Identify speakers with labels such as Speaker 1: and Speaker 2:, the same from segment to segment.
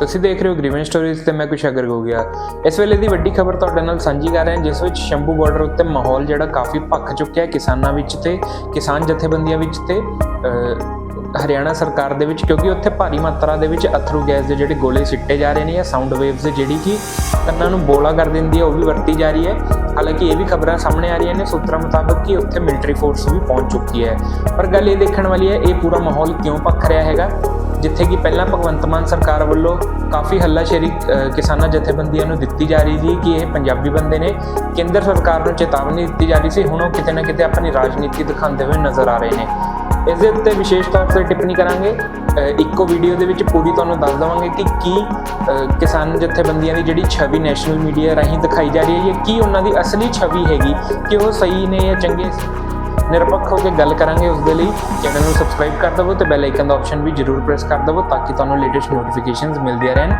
Speaker 1: ਤੁਸੀਂ ਦੇਖ ਰਹੇ ਹੋ ਗ੍ਰੀਵਨ ਸਟੋਰੀਜ਼ ਤੇ ਮੈਂ ਕੁਸ਼ਾਗਰ ਹੋ ਗਿਆ ਇਸ ਵੇਲੇ ਦੀ ਵੱਡੀ ਖਬਰ ਤੁਹਾਡੇ ਨਾਲ ਸਾਂਝੀ ਕਰ ਰਹੇ ਹਾਂ, ਜਿਸ ਵਿੱਚ ਸ਼ੰਭੂ ਬਾਰਡਰ ਉੱਤੇ ਮਾਹੌਲ ਜਿਹੜਾ ਕਾਫੀ ਭੱਖ ਚੁੱਕਿਆ ਹੈ ਕਿਸਾਨਾਂ ਵਿੱਚ ਤੇ ਕਿਸਾਨ ਜਥੇਬੰਦੀਆਂ ਵਿੱਚ ਤੇ ਹਰਿਆਣਾ ਸਰਕਾਰ ਦੇ ਵਿੱਚ, ਕਿਉਂਕਿ ਉੱਥੇ ਭਾਰੀ ਮਾਤਰਾ ਦੇ ਵਿੱਚ ਅਥਰੂ ਗੈਸ ਦੇ ਜਿਹੜੇ ਗੋਲੇ ਸਿੱਟੇ ਜਾ ਰਹੇ ਨੇ ਜਾਂ ਸਾਊਂਡ ਵੇਵਸ ਜਿਹੜੀ ਕਿ ਕੰਨਾਂ ਨੂੰ ਬੋਲਾ ਕਰ ਦਿੰਦੀ ਹੈ, ਉਹ ਵੀ ਵਰਤੀ ਜਾ ਰਹੀ ਹੈ। ਹਾਲਾਂਕਿ ਇਹ ਵੀ ਖਬਰਾਂ ਸਾਹਮਣੇ ਆ ਰਹੀਆਂ ਨੇ, ਸੂਤਰਾਂ ਮੁਤਾਬਕ ਕਿ ਉੱਥੇ ਮਿਲਟਰੀ ਫੋਰਸ ਵੀ ਪਹੁੰਚ ਚੁੱਕੀ ਹੈ। ਪਰ ਗੱਲ ਇਹ ਦੇਖਣ ਵਾਲੀ ਹੈ, ਇਹ ਪੂਰਾ ਮਾਹੌਲ ਕਿਉਂ ਭੱਖ ਰਿਹਾ ਹੈਗਾ? ਜਿੱਥੇ ਕਿ ਪਹਿਲਾਂ ਭਗਵੰਤ ਮਾਨ ਸਰਕਾਰ ਵੱਲੋਂ ਕਾਫੀ ਹੱਲਾਸ਼ੇਰੀ ਕਿਸਾਨਾਂ ਜਥੇਬੰਦੀਆਂ ਨੂੰ ਦਿੱਤੀ ਜਾ ਰਹੀ ਸੀ ਕਿ ਇਹ ਪੰਜਾਬੀ ਬੰਦੇ ਨੇ ਕੇਂਦਰ ਸਰਕਾਰ ਨੂੰ ਚੇਤਾਵਨੀ ਦਿੱਤੀ ਜਾ ਰਹੀ ਸੀ। ਹੁਣ ਉਹ ਕਿਤੇ ਨਾ ਕਿਤੇ ਆਪਣੀ ਰਾਜਨੀਤੀ ਦਿਖਾਉਂਦੇ ਹੋਏ ਨਜ਼ਰ ਆ ਰਹੇ ਨੇ। ਇਸ ਦੇ ਉੱਤੇ ਵਿਸ਼ੇਸ਼ ਤੌਰ ਤੇ ਟਿੱਪਣੀ ਕਰਾਂਗੇ। ਇੱਕੋ ਵੀਡੀਓ ਦੇ ਵਿੱਚ ਪੂਰੀ ਤੁਹਾਨੂੰ ਦੱਸ ਦਵਾਂਗੇ ਕਿ ਕੀ ਕਿਸਾਨ ਜਥੇਬੰਦੀਆਂ ਦੀ ਜਿਹੜੀ ਛਵੀ ਨੈਸ਼ਨਲ ਮੀਡੀਆ ਰਾਹੀਂ ਦਿਖਾਈ ਜਾ ਰਹੀ ਹੈ ਜਾਂ ਕੀ ਉਹਨਾਂ ਦੀ ਅਸਲੀ ਛਵੀ ਹੈਗੀ, ਕਿ ਉਹ ਸਹੀ ਨੇ ਜਾਂ ਚੰਗੇ ਨਿਰਪੱਖ ਹੋ ਕੇ ਗੱਲ ਕਰਾਂਗੇ ਉਸ ਦੇ ਲਈ। ਚੈਨਲ ਨੂੰ ਸਬਸਕ੍ਰਾਈਬ ਕਰ ਦਵੋ ਤੇ ਬੈਲ ਆਈਕਨ ਦਾ ਆਪਸ਼ਨ ਵੀ ਜਰੂਰ ਪ੍ਰੈਸ ਕਰ ਦਵੋ ਤਾਂ ਕਿ ਤੁਹਾਨੂੰ ਲੇਟੈਸਟ ਨੋਟੀਫਿਕੇਸ਼ਨਸ ਮਿਲਦੀਆਂ ਰਹਿਣ।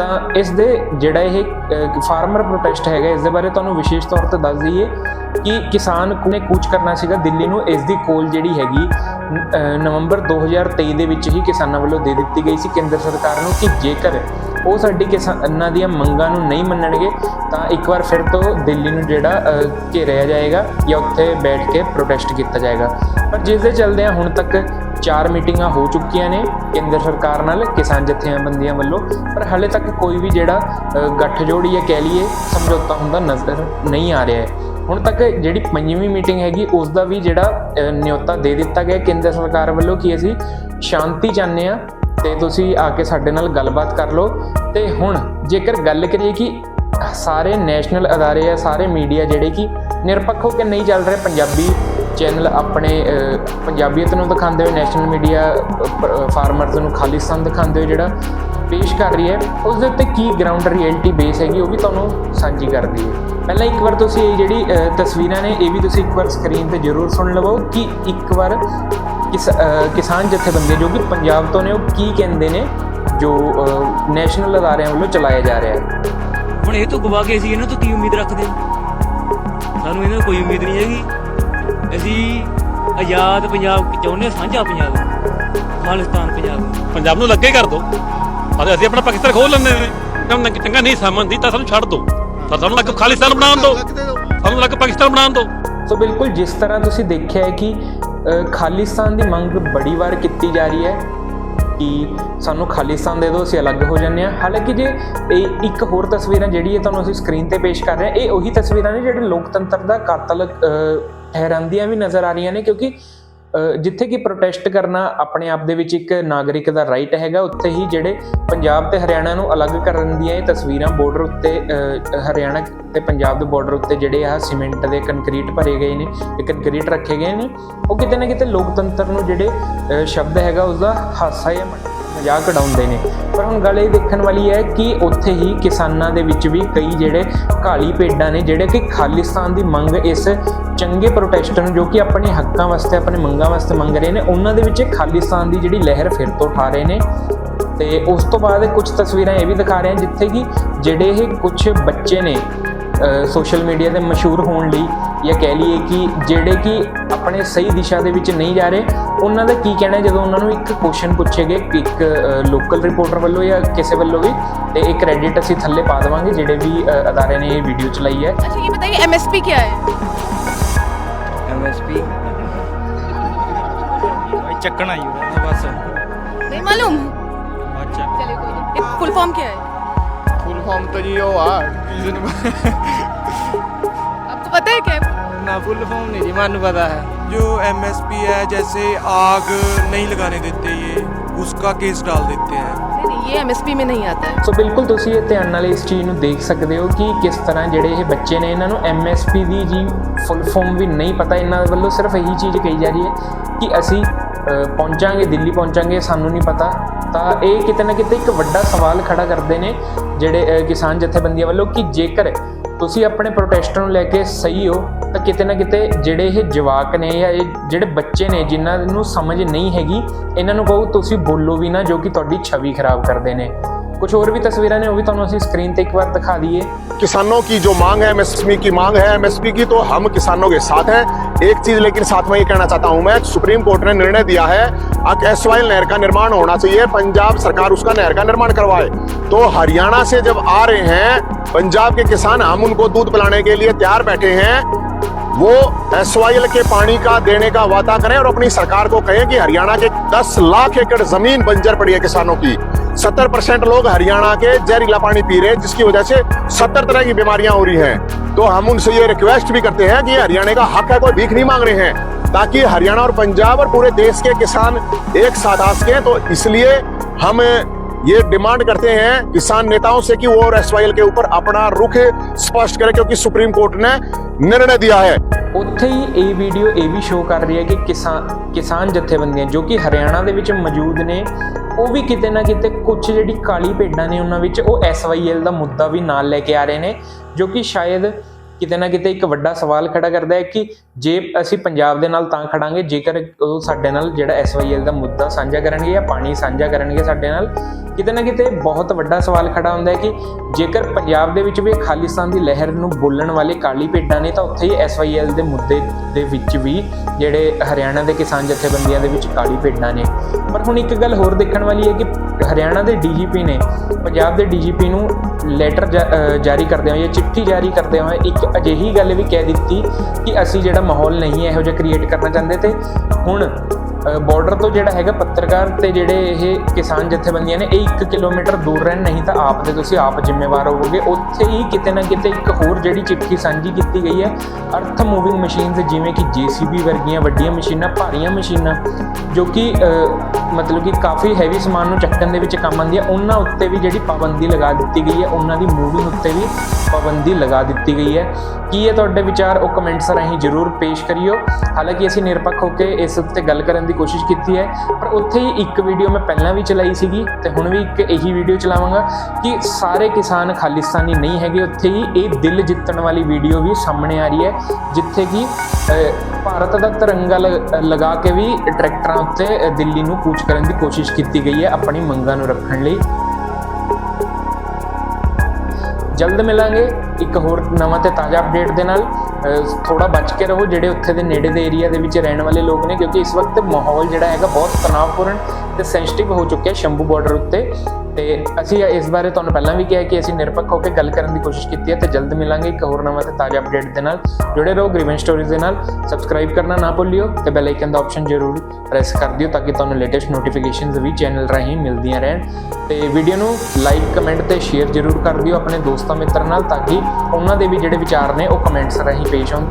Speaker 1: ਤਾਂ ਇਸ ਦੇ ਜਿਹੜਾ ਇਹ ਫਾਰਮਰ ਪ੍ਰੋਟੈਸਟ ਹੈਗਾ ਇਸ ਦੇ ਬਾਰੇ ਤੁਹਾਨੂੰ ਵਿਸ਼ੇਸ਼ ਤੌਰ ਤੇ ਦੱਸ ਦਈਏ ਕਿ ਕਿਸਾਨ ਨੇ ਕੂਚ ਕਰਨਾ ਸੀਗਾ ਦਿੱਲੀ ਨੂੰ। ਇਸ ਦੀ ਕੋਲ ਜਿਹੜੀ ਹੈਗੀ ਨ- ਅਹ, ਨਵੰਬਰ 2023 ਦੇ ਵਿੱਚ ਹੀ ਕਿਸਾਨਾਂ ਵੱਲੋਂ ਦੇ ਦਿੱਤੀ ਗਈ ਸੀ ਕੇਂਦਰ ਸਰਕਾਰ ਨੂੰ ਕਿ ਜੇਕਰ ਉਹ ਸਾਡੀ ਕਿਸਾਨਾਂ ਦੀਆਂ ਮੰਗਾਂ ਨੂੰ ਨਹੀਂ ਮੰਨਣਗੇ, ਤਾਂ ਇੱਕ ਵਾਰ ਫਿਰ ਤੋਂ ਦਿੱਲੀ ਨੂੰ ਜਿਹੜਾ ਘੇਰਿਆ ਜਾਏਗਾ ਜਾਂ ਉੱਥੇ ਬੈਠ ਕੇ ਪ੍ਰੋਟੈਸਟ ਕੀਤਾ ਜਾਏਗਾ। ਪਰ ਜਿਸ ਦੇ ਚੱਲਦਿਆਂ ਹੁਣ ਤੱਕ ਚਾਰ ਮੀਟਿੰਗਾਂ ਹੋ ਚੁੱਕੀਆਂ ਨੇ ਕੇਂਦਰ ਸਰਕਾਰ ਨਾਲ ਕਿਸਾਨ ਜਥੇਬੰਦੀਆਂ ਵੱਲੋਂ ਪਰ ਹਾਲੇ ਤੱਕ ਕੋਈ ਵੀ ਜਿਹੜਾ ਅਹ, ਗੱਠਜੋੜ ਜਾਂ ਕਹਿ ਲਈਏ ਸਮਝੌਤਾ ਹੁੰਦਾ ਨਜ਼ਰ ਨਹੀਂ ਆ ਰਿਹਾ ਹੈ। ਹੁਣ ਤੱਕ ਜਿਹੜੀ ਪੰਜਵੀਂ ਮੀਟਿੰਗ ਹੈਗੀ ਉਸ ਦਾ ਵੀ ਜਿਹੜਾ ਅਹ, ਨਿਯੋਤਾ ਦੇ ਦਿੱਤਾ ਗਿਆ ਕੇਂਦਰ ਸਰਕਾਰ ਵੱਲੋਂ ਕਿ ਅਸੀਂ ਸ਼ਾਂਤੀ ਚਾਹੁੰਦੇ ਆ ਤੇ ਤੁਸੀਂ ਆ ਕੇ ਸਾਡੇ ਨਾਲ ਗੱਲਬਾਤ ਕਰ ਲਓ। ਤੇ ਹੁਣ ਜੇਕਰ ਗੱਲ ਕਰੀਏ ਕਿ ਸਾਰੇ ਨੈਸ਼ਨਲ ਅਦਾਰੇ ਆ ਸਾਰੇ ਮੀਡੀਆ ਜਿਹੜੇ ਕਿ ਨਿਰਪੱਖ ਹੋ ਕੇ ਨਹੀਂ ਚੱਲ ਰਹੇ ਪੰਜਾਬੀ ਚੈਨਲ ਆਪਣੇ ਪੰਜਾਬੀਅਤ ਨੂੰ ਦਿਖਾਉਂਦੇ ਹੋਏ ਨੈਸ਼ਨਲ ਮੀਡੀਆ ਫਾਰਮਰਸ ਨੂੰ ਖਾਲਿਸਤਾਨ ਦਿਖਾਉਂਦੇ ਹੋਏ ਜਿਹੜਾ ਪੇਸ਼ ਕਰ ਰਹੀ ਹੈ ਉਸ ਦੇ ਉੱਤੇ ਕੀ ਗਰਾਊਂਡ ਰਿਐਲਿਟੀ ਬੇਸ ਹੈਗੀ, ਉਹ ਵੀ ਤੁਹਾਨੂੰ ਸਾਂਝੀ ਕਰਦੀ ਹੈ। ਪਹਿਲਾਂ ਇੱਕ ਵਾਰ ਤੁਸੀਂ ਇਹ ਜਿਹੜੀ ਤਸਵੀਰਾਂ ਨੇ, ਇਹ ਵੀ ਤੁਸੀਂ ਇੱਕ ਵਾਰ ਸਕਰੀਨ ਤੇ ਜ਼ਰੂਰ ਸੁਣ ਲਵੋ ਕਿ ਇੱਕ ਵਾਰ ਕਿਸ ਕਿਸਾਨ ਜਥੇਬੰਦੀਆਂ ਜੋ ਕਿ ਪੰਜਾਬ ਤੋਂ ਨੇ, ਉਹ ਕੀ ਕਹਿੰਦੇ ਨੇ, ਜੋ ਨੈਸ਼ਨਲ ਅਦਾਰਿਆਂ ਵੱਲੋਂ ਚਲਾਇਆ ਜਾ ਰਿਹਾ ਹੈ।
Speaker 2: ਹੁਣ ਇਹ ਤੋਂ ਗਵਾ ਕੇ ਅਸੀਂ ਇਹਨਾਂ ਤੋਂ ਕੀ ਉਮੀਦ ਰੱਖਦੇ ਹਾਂ? ਸਾਨੂੰ ਇਹਨਾਂ ਤੋਂ ਕੋਈ ਉਮੀਦ ਨਹੀਂ ਹੈਗੀ। ਅਸੀਂ ਆਜ਼ਾਦ ਪੰਜਾਬ ਚਾਹੁੰਦੇ ਹਾਂ ਸਾਂਝਾ ਪੰਜਾਬ। ਖਾਲਿਸਤਾਨ ਪੰਜਾਬ।
Speaker 3: ਪੰਜਾਬ ਨੂੰ ਲੱਗੇ ਕਰ ਦੋ। ਅਸੀਂ ਆਪਣਾ ਪਾਕਿਸਤਾਨ ਖੋਲ ਲੈਂਦੇ ਨੇ। ਕਿ ਚੰਗਾ ਨਹੀਂ ਸਮਝਦੀ ਤਾਂ ਸਾਨੂੰ ਛੱਡ ਦੋ। ਤਾਂ ਸਾਨੂੰ ਲੱਗ ਖਾਲਿਸਤਾਨ ਬਣਾਉਣ ਦੋ। ਸਾਨੂੰ ਲੱਗ ਪਾਕਿਸਤਾਨ ਬਣਾਉਣ ਦੋ।
Speaker 1: ਸੋ ਬਿਲਕੁਲ ਜਿਸ ਤਰ੍ਹਾਂ ਤੁਸੀਂ ਦੇਖਿਆ ਹੈ ਕਿ ਖਾਲਿਸਤਾਨ ਦੀ ਮੰਗ ਬੜੀ ਵਾਰ ਕੀਤੀ ਜਾ ਰਹੀ ਹੈ। ਕਿ ਸਾਨੂੰ ਖਾਲਿਸਤਾਨ ਦੇ ਦਿਓ ਅਸੀਂ ਅਲੱਗ ਹੋ ਜਾਂਦੇ ਹਾਂ। ਹਾਲਾਂਕਿ ਜੇ ਇਹ ਇੱਕ ਹੋਰ ਤਸਵੀਰਾਂ ਜਿਹੜੀ ਹੈ ਤੁਹਾਨੂੰ ਅਸੀਂ ਸਕਰੀਨ ਤੇ ਪੇਸ਼ ਕਰ ਰਹੇ ਹਾਂ ਇਹ ਉਹੀ ਤਸਵੀਰਾਂ ਨੇ ਜਿਹੜੇ ਲੋਕਤੰਤਰ ਦਾ ਕਾਤਲ ਅ, ਠਹਿਰਾਉਂਦੀਆਂ ਵੀ ਨਜ਼ਰ ਆ ਰਹੀਆਂ ਨੇ ਕਿਉਂਕਿ ਜਿੱਥੇ ਕਿ ਪ੍ਰੋਟੈਸਟ ਕਰਨਾ ਆਪਣੇ ਆਪ ਦੇ ਵਿੱਚ ਇੱਕ ਨਾਗਰਿਕ ਦਾ ਰਾਈਟ ਹੈਗਾ, ਉੱਥੇ ਹੀ ਜਿਹੜੇ ਪੰਜਾਬ ਤੇ ਹਰਿਆਣਾ ਨੂੰ ਅਲੱਗ ਕਰਨ ਦੀਆਂ ਇਹ ਤਸਵੀਰਾਂ ਬਾਰਡਰ ਉੱਤੇ ਹਰਿਆਣਾ ਤੇ ਪੰਜਾਬ ਦੇ ਬਾਰਡਰ ਉੱਤੇ ਜਿਹੜੇ ਆ ਸੀਮੈਂਟ ਦੇ ਕੰਕਰੀਟ ਭਰੇ ਗਏ ਨੇ, ਇਹ ਕੰਕਰੀਟ ਰੱਖੇ ਗਏ ਨੇ, ਉਹ ਕਿਤੇ ਨਾ ਕਿਤੇ ਲੋਕਤੰਤਰ ਨੂੰ ਜਿਹੜੇ ਸ਼ਬਦ ਹੈਗਾ ਉਸ ਦਾ ਹਾਸਾ ਜਾਂ ਮਜ਼ਾਕ ਉਡਾਉਂਦੇ ਨੇ। ਪਰ ਹੁਣ ਗੱਲ ਇਹ ਦੇਖਣ ਵਾਲੀ ਹੈ ਕਿ ਉੱਥੇ ਹੀ ਕਿਸਾਨਾਂ ਦੇ ਵਿੱਚ ਵੀ ਕਈ ਜਿਹੜੇ ਕਾਲੀ ਭੇਡਾਂ ਨੇ, ਜਿਹੜੇ ਕਿ ਖਾਲਿਸਤਾਨ ਦੀ ਮੰਗ ਇਸ ਚੰਗੇ ਪ੍ਰੋਟੈਸਟਰ ਨੂੰ ਜੋ ਕਿ ਆਪਣੇ ਹੱਕਾਂ ਵਾਸਤੇ, ਆਪਣੇ ਮੰਗਾਂ ਵਾਸਤੇ ਮੰਗ ਰਹੇ ਨੇ, ਉਹਨਾਂ ਦੇ ਵਿੱਚ ਖਾਲਿਸਤਾਨ ਦੀ ਜਿਹੜੀ ਲਹਿਰ ਫਿਰ ਤੋਂ ਉਠਾ ਰਹੇ ਨੇ। ਤੇ ਉਸ ਤੋਂ ਬਾਅਦ ਕੁਝ ਤਸਵੀਰਾਂ ਇਹ ਵੀ ਦਿਖਾ ਰਹੇ ਹਨ ਜਿੱਥੇ ਕਿ ਜਿਹੜੇ ਇਹ ਕੁਝ ਬੱਚੇ ਨੇ ਸੋਸ਼ਲ ਮੀਡੀਆ ਤੇ ਮਸ਼ਹੂਰ ਹੋਣ ਲਈ ਜਾਂ ਕਹਿ ਲਈਏ ਕਿ ਜਿਹੜੇ ਕਿ ਆਪਣੇ ਸਹੀ ਦਿਸ਼ਾ ਦੇ ਵਿੱਚ ਨਹੀਂ ਜਾ ਰਹੇ ਉਹਨਾਂ ਦਾ ਕੀ ਕਹਿਣਾ ਹੈ ਜਦੋਂ ਉਹਨਾਂ ਨੂੰ ਇੱਕ ਕੁਐਸਚਨ ਪੁੱਛੇ ਗਏ ਕਿ ਇੱਕ ਲੋਕਲ ਰਿਪੋਰਟਰ ਵੱਲੋਂ ਜਾਂ ਕਿਸੇ ਵੱਲੋਂ ਵੀ ਤੇ ਇਹ ਕ੍ਰੈਡਿਟ ਅਸੀਂ ਥੱਲੇ ਪਾ ਦੇਵਾਂਗੇ ਜਿਹੜੇ ਵੀ ਅ, ਅਦਾਰੇ ਨੇ ਇਹ ਵੀਡੀਓ ਚਲਾਈ ਹੈ
Speaker 4: अच्छा ये बताइए एमएसपी क्या है
Speaker 2: ਐਮਐਸਪੀ ਚੱਕਣਾ ਹੀ ਹੋਣਾ ਬਸ
Speaker 4: नहीं मालूम
Speaker 2: ਅੱਛਾ
Speaker 4: चलिए कोई नहीं एक फुल फॉर्म क्या है
Speaker 5: ਫੁੱਲ ਫਾਰਮ ਤਾਂ ਜੀ ਉਹ ਆ ਕਿਸੇ ਨੂੰ
Speaker 4: आपको पता है क्या है
Speaker 5: ना फुल फॉर्म नहीं जी मानू पता है
Speaker 6: जो एमएसपी है जैसे आग नहीं लगाने देते ये उसका केस डाल देते हैं
Speaker 4: नहीं नहीं ये एमएसपी में नहीं आता है
Speaker 1: ਸੋ ਬਿਲਕੁਲ ਤੁਸੀਂ ਇਹ ਧਿਆਨ ਨਾਲ ਇਸ ਚੀਜ਼ ਨੂੰ ਦੇਖ ਸਕਦੇ ਹੋ ਕਿ ਕਿਸ ਤਰ੍ਹਾਂ ਜਿਹੜੇ ਇਹ ਬੱਚੇ ਨੇ ਇਹਨਾਂ ਨੂੰ ਐਮਐਸਪੀ ਦੀ ਜੀ ਫੁੱਲ ਫਾਰਮ ਵੀ ਨਹੀਂ ਪਤਾ ਇਹਨਾਂ ਵੱਲੋਂ ਸਿਰਫ ਇਹੀ ਚੀਜ਼ ਕਹੀ ਜਾ ਰਹੀ ਹੈ ਕਿ ਅਸੀਂ ਅ, ਪਹੁੰਚਾਂਗੇ ਦਿੱਲੀ ਪਹੁੰਚਾਂਗੇ ਸਾਨੂੰ ਨਹੀਂ ਪਤਾ ਤਾਂ ਇਹ ਕਿਤੇ ਨਾ ਕਿਤੇ ਇੱਕ ਵੱਡਾ ਸਵਾਲ ਖੜਾ ਕਰਦੇ ਨੇ ਜਿਹੜੇ ਅ, ਕਿਸਾਨ ਜਥੇਬੰਦੀਆਂ ਵੱਲੋਂ ਕਿ ਜੇਕਰ ਤੁਸੀਂ ਆਪਣੇ ਪ੍ਰੋਟੈਸਟ ਨੂੰ ਲੈ ਕੇ ਸਹੀ ਹੋ, ਤਾਂ ਕਿਤੇ ਨਾ ਕਿਤੇ ਜਿਹੜੇ ਇਹ ਜਵਾਕ ਨੇ ਜਾਂ ਇਹ ਜਿਹੜੇ ਬੱਚੇ ਨੇ ਜਿਨ੍ਹਾਂ ਨੂੰ ਸਮਝ ਨਹੀਂ ਹੈਗੀ, ਇਹਨਾਂ ਨੂੰ ਕਹੋ ਤੁਸੀਂ ਬੋਲੋ ਵੀ ਨਾ ਜੋ ਕਿ ਤੁਹਾਡੀ ਛਵੀ ਖਰਾਬ ਕਰਦੇ ਨੇ। ਕੁਝ ਹੋਰ ਵੀ ਤਸਵੀਰਾਂ ਨੇ ਉਹ ਵੀ ਤੁਹਾਨੂੰ ਅਸੀਂ ਸਕਰੀਨ ਤੇ ਇੱਕ ਵਾਰ ਦਿਖਾ ਦਈਏ
Speaker 7: किसानों की जो मांग है एमएसपी की मांग है एमएसपी की तो हम किसानों के साथ हैं एक चीज लेकिन साथ में ये कहना चाहता हूं मैं सुप्रीम कोर्ट ने निर्णय दिया है अब एस नहर का निर्माण होना चाहिए पंजाब सरकार उसका नहर का निर्माण करवाए तो हरियाणा से जब आ रहे हैं पंजाब के किसान हम उनको दूध पिलाने के लिए तैयार बैठे हैं वो एस के पानी का देने का वादा करें और अपनी सरकार को कहें कि हरियाणा के 10 लाख एकड़ जमीन बंजर पड़ी है किसानों की 70 परसेंट लोग हरियाणा के जहरीला पानी पी रहे हैं जिसकी वजह से 70 तरह की बीमारियां हो रही हैं तो हम उनसे ये रिक्वेस्ट भी करते हैं कि हरियाणा का हक है कोई भीख नहीं मांग रहे हैं ताकि हरियाणा और पंजाब और पूरे देश के किसान एक साथ आ सकें तो इसलिए हम ये डिमांड करते हैं किसान नेताओं से कि वो और एस के ऊपर अपना रुख स्पष्ट करें क्योंकि सुप्रीम कोर्ट ने निर्णय दिया है
Speaker 1: ਉੱਥੇ ਹੀ ਇਹ ਵੀਡੀਓ ਇਹ ਵੀ ਸ਼ੋਅ ਕਰ ਰਹੀ ਹੈ ਕਿ ਕਿਸਾਨ ਕਿਸਾਨ ਜਥੇਬੰਦੀਆਂ ਜੋ ਕਿ ਹਰਿਆਣਾ ਦੇ ਵਿੱਚ ਮੌਜੂਦ ਨੇ ਉਹ ਵੀ ਕਿਤੇ ਨਾ ਕਿਤੇ ਕੁਝ ਜਿਹੜੀ ਕਾਲੀ ਭੇਡਾਂ ਨੇ ਉਹਨਾਂ ਵਿੱਚ, ਉਹ ਐਸਵਾਈਐਲ ਦਾ ਮੁੱਦਾ ਵੀ ਨਾਲ ਲੈ ਕੇ ਆ ਰਹੇ ਨੇ, ਜੋ ਕਿ ਸ਼ਾਇਦ ਕਿਤੇ ਨਾ ਕਿਤੇ ਇੱਕ ਵੱਡਾ ਸਵਾਲ ਖੜਾ ਕਰਦਾ ਹੈ ਕਿ ਜੇ ਅਸੀਂ ਪੰਜਾਬ ਦੇ ਨਾਲ ਤਾਂ ਖੜਾਂਗੇ, ਜੇਕਰ ਉਹ ਸਾਡੇ ਨਾਲ ਜਿਹੜਾ ਐਸਵਾਈਐਲ ਦਾ ਮੁੱਦਾ ਸਾਂਝਾ ਕਰਨਗੇ ਜਾਂ ਪਾਣੀ ਸਾਂਝਾ ਕਰਨਗੇ ਸਾਡੇ ਨਾਲ, ਕਿਤੇ ਨਾ ਕਿਤੇ ਬਹੁਤ ਵੱਡਾ ਸਵਾਲ ਖੜਾ ਹੁੰਦਾ ਹੈ ਕਿ ਜੇਕਰ ਪੰਜਾਬ ਦੇ ਵਿੱਚ ਵੀ ਖਾਲਿਸਤਾਨ ਦੀ ਲਹਿਰ ਨੂੰ ਬੋਲਣ ਵਾਲੇ ਕਾਲੀ ਭੇਡਾਂ ਨੇ, ਤਾਂ ਉੱਥੇ ਹੀ ਐਸਵਾਈਐਲ ਦੇ ਮੁੱਦੇ ਦੇ ਵਿੱਚ ਵੀ ਜਿਹੜੇ ਹਰਿਆਣਾ ਦੇ ਕਿਸਾਨ ਜਥੇਬੰਦੀਆਂ ਦੇ ਵਿੱਚ ਕਾਲੀ ਭੇਡਾਂ ਨੇ। ਪਰ ਹੁਣ ਇੱਕ ਗੱਲ ਹੋਰ ਦੇਖਣ ਵਾਲੀ ਹੈ ਕਿ ਹਰਿਆਣਾ ਦੇ ਡੀਜੀਪੀ ਨੇ, ਪੰਜਾਬ ਦੇ ਡੀਜੀਪੀ ਨੂੰ ਲੈਟਰ ਜਾਰੀ ਕਰਦੇ ਹੋਏ ਜਾਂ ਚਿੱਠੀ ਜਾਰੀ ਕਰਦੇ ਹੋਏ ਇੱਕ ਅਜਿਹੀ ਗੱਲ ਵੀ ਕਹਿ ਦਿੱਤੀ ਕਿ ਅਸੀਂ ਜਿਹੜਾ ਮਾਹੌਲ ਨਹੀਂ ਇਹੋ ਜਿਹਾ ਕ੍ਰੀਏਟ ਕਰਨਾ ਚਾਹੁੰਦੇ ਤੇ ਹੁਣ ਬਾਰਡਰ ਤੋਂ ਜਿਹੜਾ ਹੈਗਾ ਪੱਤਰਕਾਰ ਤੇ ਜਿਹੜੇ ਇਹ ਕਿਸਾਨ ਜਥੇਬੰਦੀਆਂ ਨੇ, ਇਹ 1 ਕਿਲੋਮੀਟਰ ਦੂਰ ਰਹਿਣ ਨਹੀਂ ਤਾਂ ਆਪ ਦੇ ਤੁਸੀਂ ਆਪ ਜ਼ਿੰਮੇਵਾਰ ਹੋਵੋਗੇ। ਉੱਥੇ ਹੀ ਕਿਤੇ ਨਾ ਕਿਤੇ ਇੱਕ ਹੋਰ ਜਿਹੜੀ ਚਿੱਠੀ ਸਾਂਝੀ ਕੀਤੀ ਗਈ ਹੈ ਅਰਥ ਮੂਵਿੰਗ ਮਸ਼ੀਨਸ ਜਿਵੇਂ ਕਿ ਜੀਸੀਬੀ ਵਰਗੀਆਂ ਵੱਡੀਆਂ ਮਸ਼ੀਨਾਂ, ਭਾਰੀਆਂ ਮਸ਼ੀਨਾਂ, ਜੋ ਕਿ ਮਤਲਬ ਕਿ ਕਾਫੀ ਹੈਵੀ ਸਮਾਨ ਨੂੰ ਚੱਕਣ ਦੇ ਵਿੱਚ ਕੰਮ ਆਉਂਦੀ ਹੈ। ਉਹਨਾਂ ਉੱਤੇ ਵੀ ਜਿਹੜੀ ਪਾਬੰਦੀ ਲਗਾ ਦਿੱਤੀ ਗਈ ਹੈ, ਉਹਨਾਂ ਦੀ ਮੂਵਿੰਗ ਉੱਤੇ ਵੀ ਪਾਬੰਦੀ ਲਗਾ ਦਿੱਤੀ ਗਈ ਹੈ। ਕੀ ਹੈ ਤੁਹਾਡੇ ਵਿਚਾਰ ਉਹ ਕਮੈਂਟਸ ਰਾਹੀਂ ਜਰੂਰ ਪੇਸ਼ ਕਰਿਓ। ਹਾਲਾਂਕਿ ਅਸੀਂ ਨਿਰਪੱਖ ਹੋ ਕੇ ਇਸ ਉੱਤੇ ਗੱਲ ਕਰਨ ਦੀ ਕੋਸ਼ਿਸ਼ ਕੀਤੀ ਹੈ, ਪਰ ਉੱਥੇ ਹੀ ਇੱਕ ਵੀਡੀਓ ਮੈਂ ਪਹਿਲਾਂ ਵੀ ਚਲਾਈ ਸੀਗੀ ਤੇ ਹੁਣ ਵੀ ਇੱਕ ਇਹੀ ਵੀਡੀਓ ਚਲਾਵਾਂਗਾ ਕਿ ਸਾਰੇ ਕਿਸਾਨ ਖਾਲਿਸਤਾਨੀ ਨਹੀਂ ਹੈਗੇ। ਉੱਥੇ ਹੀ ਇਹ ਦਿਲ ਜਿੱਤਣ ਵਾਲੀ ਵੀਡੀਓ ਵੀ ਸਾਹਮਣੇ ਆ ਰਹੀ ਹੈ, ਜਿੱਥੇ ਕਿ ਭਾਰਤ ਦਾ ਤਿਰੰਗਾ ਲ- ਲਗਾ ਕੇ ਵੀ ਟਰੈਕਟਰਾਂ ਉੱਤੇ ਦਿੱਲੀ ਨੂੰ ਕੂਚ ਕਰਨ ਦੀ ਕੋਸ਼ਿਸ਼ ਕੀਤੀ ਗਈ ਹੈ ਆਪਣੀ ਮੰਗਾਂ ਨੂੰ ਰੱਖਣ ਲਈ। ਜਲਦ ਮਿਲਾਂਗੇ ਇੱਕ ਹੋਰ ਨਵਾਂ ਤੇ ਤਾਜ਼ਾ ਅਪਡੇਟ ਦੇ ਨਾਲ। ਥੋੜਾ ਬਚ ਕੇ ਰਹੋ ਜਿਹੜੇ ਉੱਥੇ ਦੇ ਨੇੜੇ ਦੇ ਏਰੀਆ ਦੇ ਵਿੱਚ ਰਹਿਣ ਵਾਲੇ ਲੋਕ ਨੇ, ਕਿਉਂਕਿ ਇਸ ਵਕਤ ਮਾਹੌਲ ਜਿਹੜਾ ਹੈਗਾ ਬਹੁਤ ਤਣਾਅਪੂਰਨ ਤੇ ਸੈਂਸਿਟਿਵ ਹੋ ਚੁੱਕਿਆ ਸ਼ੰਭੂ ਬਾਰਡਰ ਉੱਤੇ। ਤੇ ਅਸੀਂ ਇਸ ਬਾਰੇ ਤੁਹਾਨੂੰ ਪਹਿਲਾਂ ਵੀ ਕਿਹਾ ਕਿ ਅਸੀਂ ਨਿਰਪੱਖ ਹੋ ਕੇ ਗੱਲ ਕਰਨ ਦੀ ਕੋਸ਼ਿਸ਼ ਕੀਤੀ ਹੈ ਤੇ ਜਲਦ ਮਿਲਾਂਗੇ ਇੱਕ ਹੋਰ ਨਵਾਂ ਤੇ ਤਾਜ਼ਾ ਅਪਡੇਟ ਦੇ ਨਾਲ। ਜੁੜੇ ਰਹੋ ਗ੍ਰੀਵਨ ਸਟੋਰੀਜ਼ ਦੇ ਨਾਲ। ਸਬਸਕ੍ਰਾਈਬ ਕਰਨਾ ਨਾ ਭੁੱਲਿਓ ਤੇ ਬੈਲ ਆਈਕਨ ਦਾ ਆਪਸ਼ਨ ਜ਼ਰੂਰ ਪ੍ਰੈਸ ਕਰ ਦਿਓ ਤਾਂ ਕਿ ਤੁਹਾਨੂੰ ਲੇਟੈਸਟ ਨੋਟੀਫਿਕੇਸ਼ਨਸ ਵੀ ਚੈਨਲ ਰਾਹੀਂ ਮਿਲਦੀਆਂ ਰਹਿਣ। ਤੇ ਵੀਡੀਓ ਨੂੰ ਲਾਈਕ ਕਮੈਂਟ ਤੇ ਸ਼ੇਅਰ ਜ਼ਰੂਰ ਕਰ ਦਿਓ ਆਪਣੇ ਦੋਸਤਾਂ ਮਿੱਤਰਾਂ ਨਾਲ ਤਾਂ ਕਿ ਉਹਨਾਂ ਦੇ ਵੀ ਜਿਹੜੇ ਵਿਚਾਰ ਨੇ ਉਹ ਕਮੈਂਟਸ ਰਾਹੀਂ ਪੇਸ਼ ਹੋਣ।